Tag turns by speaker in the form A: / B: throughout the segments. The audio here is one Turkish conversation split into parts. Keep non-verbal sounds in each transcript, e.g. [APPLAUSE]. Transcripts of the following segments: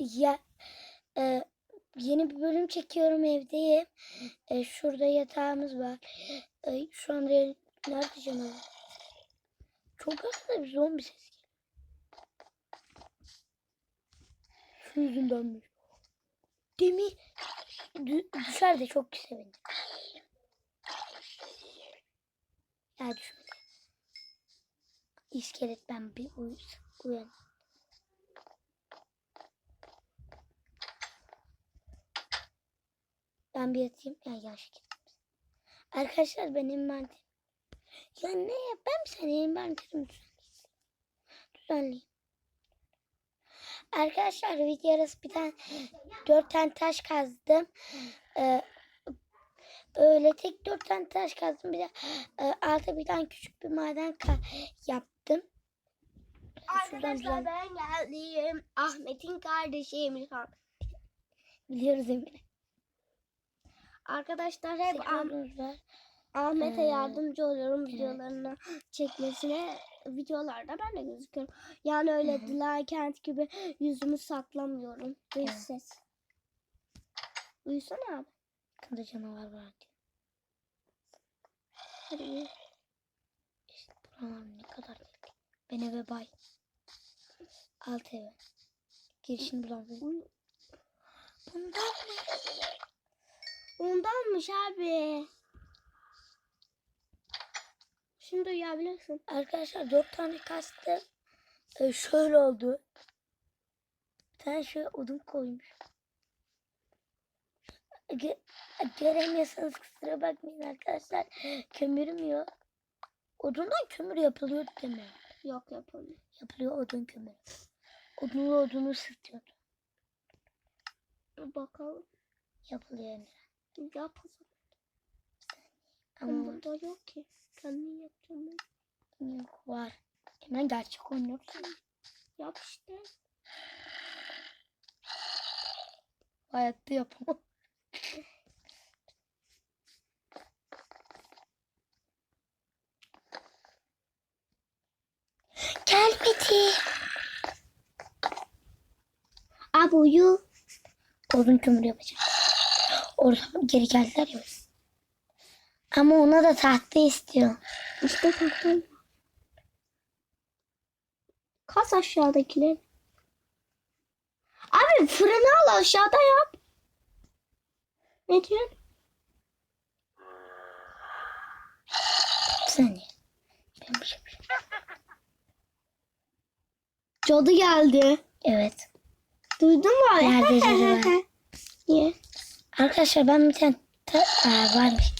A: ya e, yeni bir bölüm çekiyorum evdeyim. E, şurada yatağımız var. E, şu anda nerede canım? Çok aslında bir zombi ses geliyor. Şu yüzündenmiş. Demir dü- düşer de çok sevindim. Ya düşmedi. İskelet ben bir uy uyan. Ben bir yatayım. Ya gittim. Arkadaşlar ben envanterim. Ya ne? Ben senin envanterimi düzenleyeyim. Düzenleyeyim. Arkadaşlar video arası bir tane dört tane taş kazdım. Ee, öyle tek dört tane taş kazdım. Bir de e, altta bir tane küçük bir maden yaptım. Şuradan
B: Arkadaşlar ben geldim. Ahmet'in kardeşi Emirhan.
A: Biliyoruz Emine.
B: Arkadaşlar hep Ah-. Ahmet'e
A: Ee,
B: yardımcı oluyorum videolarını çekmesine. Videolarda ben de gözüküyorum. Yani öyle Dilay Kent gibi yüzümü saklamıyorum.
A: Evet.
B: ses. Uyusana abi.
A: Yakında canavar var. diyor.
B: Hadi uyu.
A: İşte buralar ne kadar geldi. Ben eve bay. Alt eve. Girişini bulamıyorum. Bundan mı?
B: Ondanmış abi. Şimdi uyuyabilirsin.
A: Arkadaşlar dört tane kastım. Ee, şöyle oldu. Bir tane şöyle odun koymuş. Ge- göremiyorsanız kusura bakmayın arkadaşlar. Kömürüm yok. Odundan kömür yapılıyor değil mi?
B: Yok yapamıyorum.
A: Yapılıyor odun kömürü. Odunlu odunu ısıtıyordu.
B: Dur bakalım.
A: Yapılıyor Emre.
B: Yap o zaman.
A: Ama
B: Ama burada yok ki. Kendin yapacağım ben.
A: yok var. Hemen gerçek oynuyorsun.
B: Yap işte.
A: Hayatta yapamam. [LAUGHS] Gelmedi.
B: Abi uyu.
A: Odun kömür yapacağım. Orada geri geldiler ya. Ama ona da tahta istiyor.
B: İşte taktım. Kas aşağıdakiler. Abi fırını al aşağıda yap. Ne diyorsun?
A: Saniye. Ben bir şey.
B: Cadı geldi.
A: Evet.
B: Duydun mu?
A: Nerede cadı var?
B: Niye?
A: Arkadaşlar ben bir tane ta- Aa, varmış.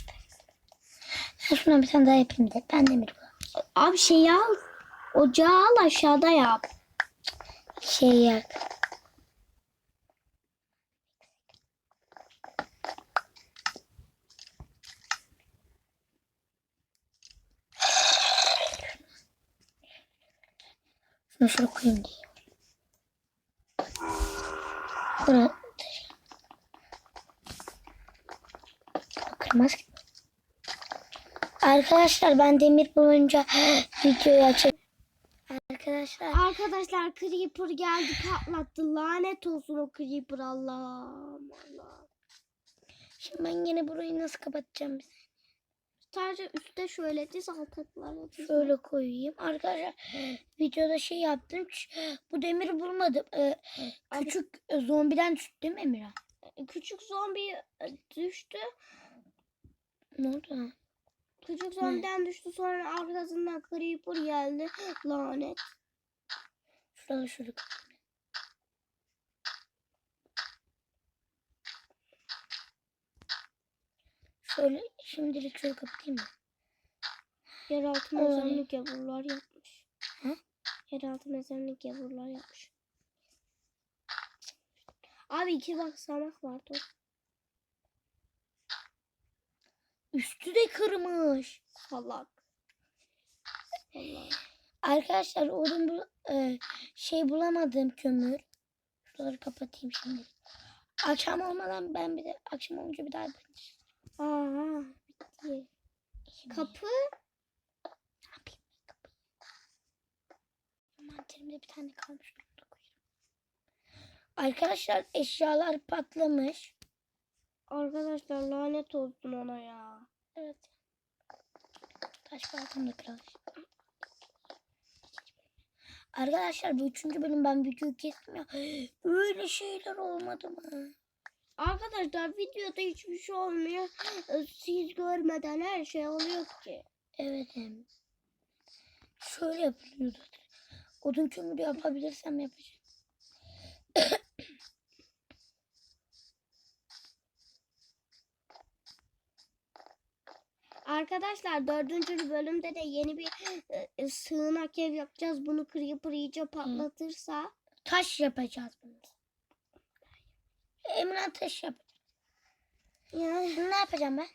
A: Ben şuna bir tane daha yapayım da. Ben demir bulamam.
B: Abi şey al. Ocağı al aşağıda yap.
A: Şey yak. Şunu şuraya koyayım diye. Buraya Ki. Arkadaşlar ben demir bulunca [GASPS] videoyu açayım. Arkadaşlar
B: Arkadaşlar Creeper geldi patlattı. Lanet olsun o Creeper Allah'ım Allah.
A: şimdi ben yine burayı nasıl kapatacağım?
B: Sadece üstte şöyle diz altaklarla diz.
A: Şöyle koyayım. Arkadaşlar [GASPS] videoda şey yaptım. Bu demiri bulmadım. Ee, küçük e, zombiden düştü değil mi Emirhan?
B: Küçük zombi e, düştü.
A: Ne oldu?
B: Küçük zombiden düştü sonra arkasından Creeper geldi. Lanet.
A: Şurada şurada. Şöyle şimdilik şöyle kapatayım mı?
B: Yeraltı
A: Ay.
B: mezarını gavurlar yapmış.
A: Hı?
B: Yeraltı mezarını gavurlar yapmış. Abi iki basamak var dur.
A: Üstü de kırmış.
B: Salak. Salak.
A: Arkadaşlar odun bu e, şey bulamadım kömür. Şuraları kapatayım şimdi. Akşam olmadan ben bir de akşam olunca bir daha yapayım.
B: Aa, bitti. Kapı.
A: Ne yapayım kapıyı? Manterimde bir tane kalmış. Arkadaşlar eşyalar patlamış.
B: Arkadaşlar lanet olsun ona ya.
A: Evet. Taş baltamla kırılmış. Arkadaşlar bu üçüncü bölüm ben videoyu kestim ya. [GASPS] Öyle şeyler olmadı mı?
B: Arkadaşlar videoda hiçbir şey olmuyor. Ee, Siz görmeden her şey oluyor ki.
A: Evet. Şöyle yapılıyordu. Odun kömürü yapabilirsem yapacağım.
B: Arkadaşlar dördüncü bölümde de yeni bir e, e, sığınak ev yapacağız. Bunu Creeper iyice patlatırsa.
A: Taş yapacağız bunu. Emrah taş yap.
B: Ya
A: Bunu ne yapacağım ben?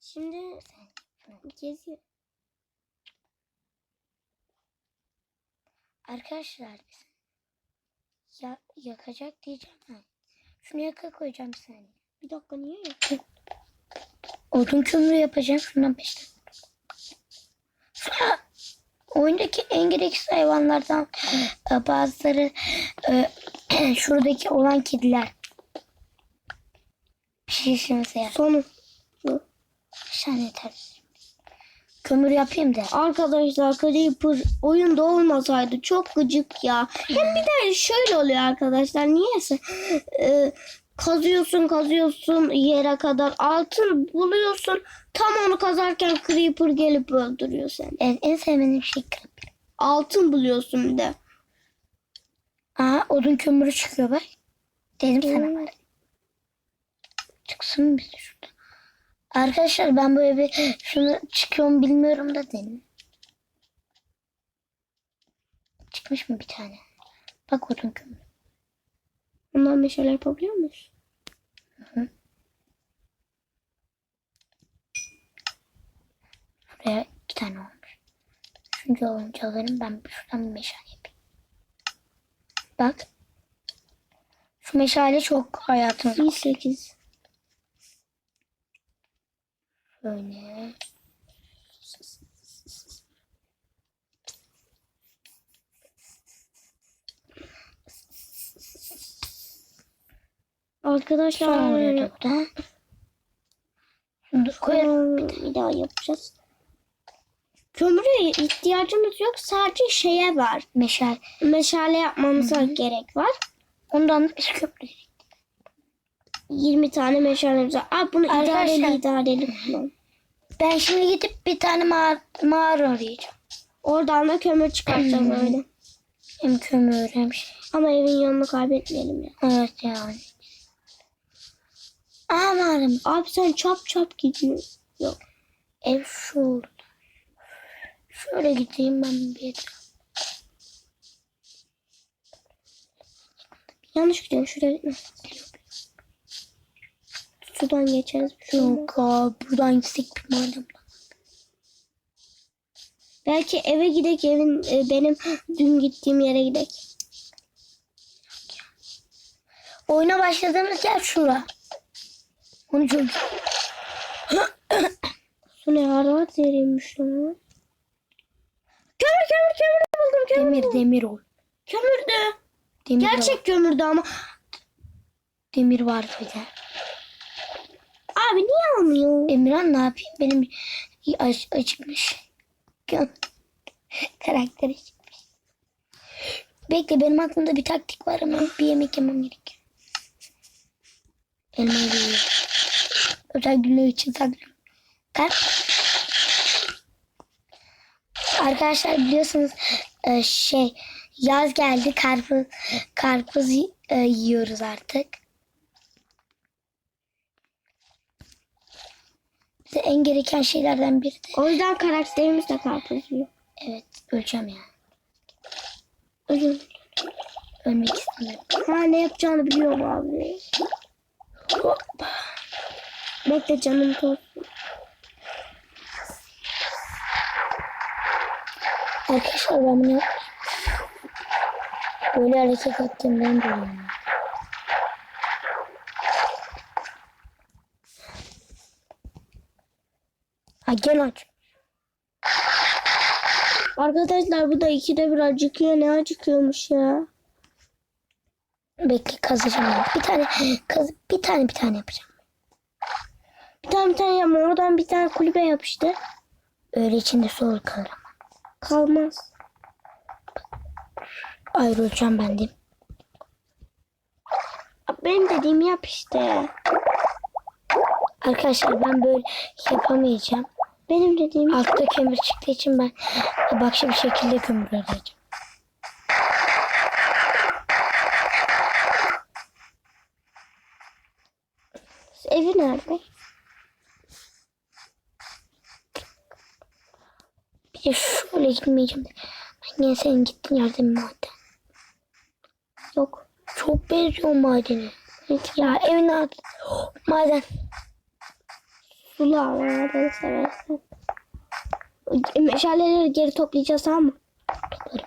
B: şimdi kesiyor.
A: Arkadaşlar ya, yakacak diyeceğim ben. Şunu yaka koyacağım saniye.
B: Bir dakika niye ya? [LAUGHS]
A: Odun kömürü yapacağım şundan beş tane. Şuna- Oyundaki en gereksiz hayvanlardan e, bazıları e, [CLEARS THROAT] şuradaki olan kediler. Pişirişimize yap.
B: Sonu.
A: Sen yeter. Kömür yapayım da.
B: Arkadaşlar Creeper oyunda olmasaydı çok gıcık ya. Hem bir de şöyle oluyor arkadaşlar. Niyeyse e, kazıyorsun kazıyorsun yere kadar altın buluyorsun. Tam onu kazarken Creeper gelip öldürüyor seni.
A: Evet, en sevmediğim şey kırık.
B: Altın buluyorsun bir de.
A: Aha odun kömürü çıkıyor bak. Dedim sana bari. Çıksın bir de şurada. Arkadaşlar ben bu evi şunu çıkıyor mu bilmiyorum da dedim. Çıkmış mı bir tane? Bak odun kömürü.
B: Bundan bir şeyler yapabiliyor muyuz?
A: Buraya iki tane olmuş. Üçüncü olunca alırım ben şuradan bir meşale yapayım. Bak. Şu meşale çok hayatımız.
B: İyi 8.
A: Böyle.
B: Arkadaşlar
A: Son oluyor da. Şunu da koyarım.
B: Tamam, bir daha yapacağız. Kömüre ihtiyacımız yok. Sadece şeye var.
A: Meşale.
B: Meşale yapmamıza gerek var.
A: Ondan da biz köprü.
B: 20 tane meşalemiz var. Aa, bunu idareli idareli kullan.
A: Ben şimdi gidip bir tane mağara, mağara arayacağım.
B: Oradan da kömür çıkartacağız
A: Hmm.
B: öyle.
A: Hem kömür hem şey.
B: Ama evin yanını kaybetmeyelim ya.
A: Evet yani. Mağaram.
B: Abi sen çap çap gidiyorsun. Yok.
A: Ev şu oldu. Şöyle gideyim ben bir.
B: Yanlış gidiyorum. Şuraya gitme. Sudan geçeriz. Şuradan.
A: Yok abi buradan gitsek bir madem.
B: Belki eve gidek evin e, benim dün gittiğim yere gidek.
A: Oyuna başladığımız yer şura. Onu çok
B: Su ne rahat yeriymiş lan. Kömür kömür kömür buldum kömür.
A: demir demir ol.
B: Kömürdü.
A: Demir ol.
B: Gerçek kömürdü ama.
A: demir var bir de.
B: Abi niye almıyor?
A: Emirhan ne yapayım? Benim aç, acıkmış. Karakteri çıkmış. Bekle benim aklımda bir taktik var ama bir yemek yemem gerek. Da yiyeyim. Özel günler için. Kalk. Arkadaşlar biliyorsunuz e, şey yaz geldi karpuz karpuz e, yiyoruz artık. Bize en gereken şeylerden biri de
B: O yüzden karakterimiz de karpuz yiyor.
A: evet öleceğim ya.
B: Özür
A: Ölmek istemiyorum.
B: Ha ne yapacağını biliyorum abi.
A: Hoppa.
B: Bekle canım tolsun.
A: Arkadaşlar ben bunu böyle hareket ettiğimden biliyorum. Ha gel aç.
B: Arkadaşlar bu da ikide bir acıkıyor. Ne acıkıyormuş ya?
A: Bekle kazacağım ben. Bir tane kaz bir tane bir tane yapacağım.
B: Bir tane bir tane yapma. Oradan bir tane kulübe yap işte.
A: Öyle içinde soğur kalır ama.
B: Kalmaz.
A: Ayrılacağım ben de.
B: Benim dediğimi yap işte.
A: Arkadaşlar ben böyle yapamayacağım.
B: Benim dediğimi
A: Altta kömür çıktığı için ben başka bir şekilde kömür arayacağım.
B: Evi nerede?
A: De şöyle gitmeyeceğim. Ben yine senin gittiğin yerde bir maden.
B: Yok.
A: Çok benziyor madene.
B: Evet
A: Ya evin altı. Maden.
B: Sula var Allah'ını seversen. Meşaleleri geri toplayacağız tamam mı?
A: Toplarım.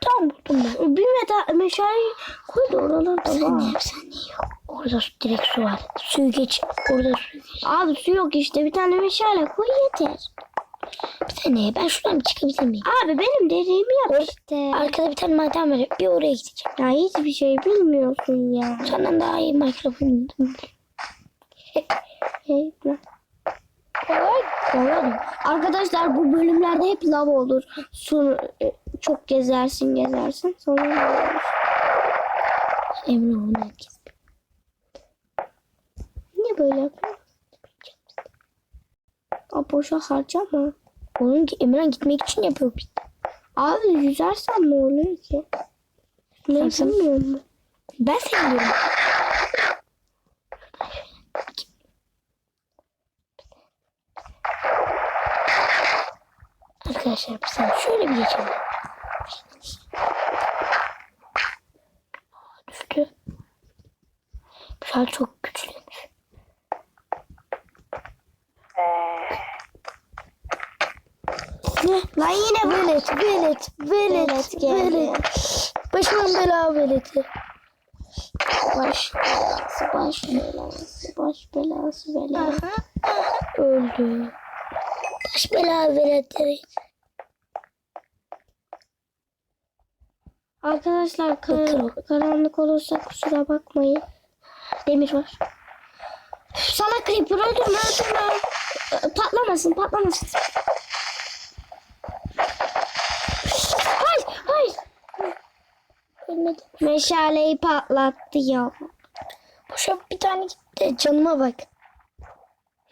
A: Tamam buldum ben.
B: Bir meta meşale koy da oralarda
A: Sen ne sen ne yok. Orada su- direkt su var. Suyu geç. Orada suyu geç.
B: Abi su yok işte bir tane meşale koy yeter.
A: Bir saniye ben şuradan bir çıkabilir miyim?
B: Abi benim dediğimi yap
A: Orada-
B: işte.
A: Arkada bir tane maden var. Bir oraya gideceğim.
B: Ya hiçbir şey bilmiyorsun ya.
A: Senden daha iyi mikrofon.
B: Hey, lan.
A: Kolay. Kolay?
B: Arkadaşlar bu bölümlerde hep lav olur. Su e, çok gezersin gezersin sonra lav olur.
A: Emin olun herkes.
B: Böyle yapıyorsun? Aa, boşa harcama.
A: Oğlum ki Emirhan gitmek için yapıyor.
B: Abi yüzersen ne olur ki? Ne
A: Sen-
B: bilmiyor musun?
A: Ben seni diyorum. Arkadaşlar saniye şöyle bir geçelim. Düştü. An çok güçlüymüş.
B: Ne? Lan yine bu.
A: Velet, velet, velet,
B: Velet geldi.
A: velet. Başımın bela veleti.
B: Baş belası, baş belası, baş belası, belası.
A: Öldü. Baş bela veletleri.
B: Arkadaşlar kar- karanlık olursa kusura bakmayın. Demir var. Salak creeper öldürme öldürme. Patlamasın patlamasın.
A: Ölmedi.
B: Meşaleyi patlattı ya.
A: Boşa bir tane gitti. Canıma bak.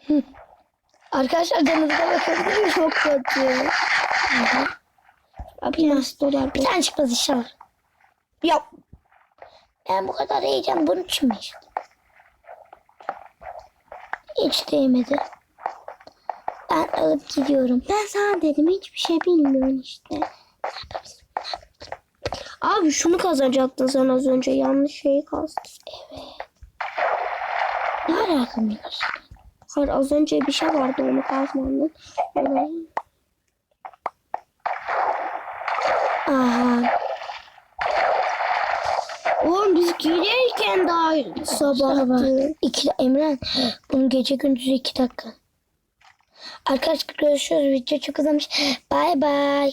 A: Hı. Arkadaşlar canınıza bakabilir miyim? Çok kötü.
B: Abi nasıl dolar
A: Bir tane çıkmaz inşallah. Yok. Ben bu kadar heyecan bunun için mi? Hiç değmedi. Ben alıp gidiyorum.
B: Ben sana dedim hiçbir şey bilmiyorsun işte. Abi şunu kazanacaktın sen az önce yanlış şeyi kazdın.
A: Ne alakam var?
B: Hayır az önce bir şey vardı onu kazmadın. Öyle.
A: Aha.
B: Oğlum biz gelirken daha sabahtı.
A: İki, Emran bunun gece gündüzü iki dakika. Arkadaşlar görüşürüz. Video çok uzamış. Bay bay.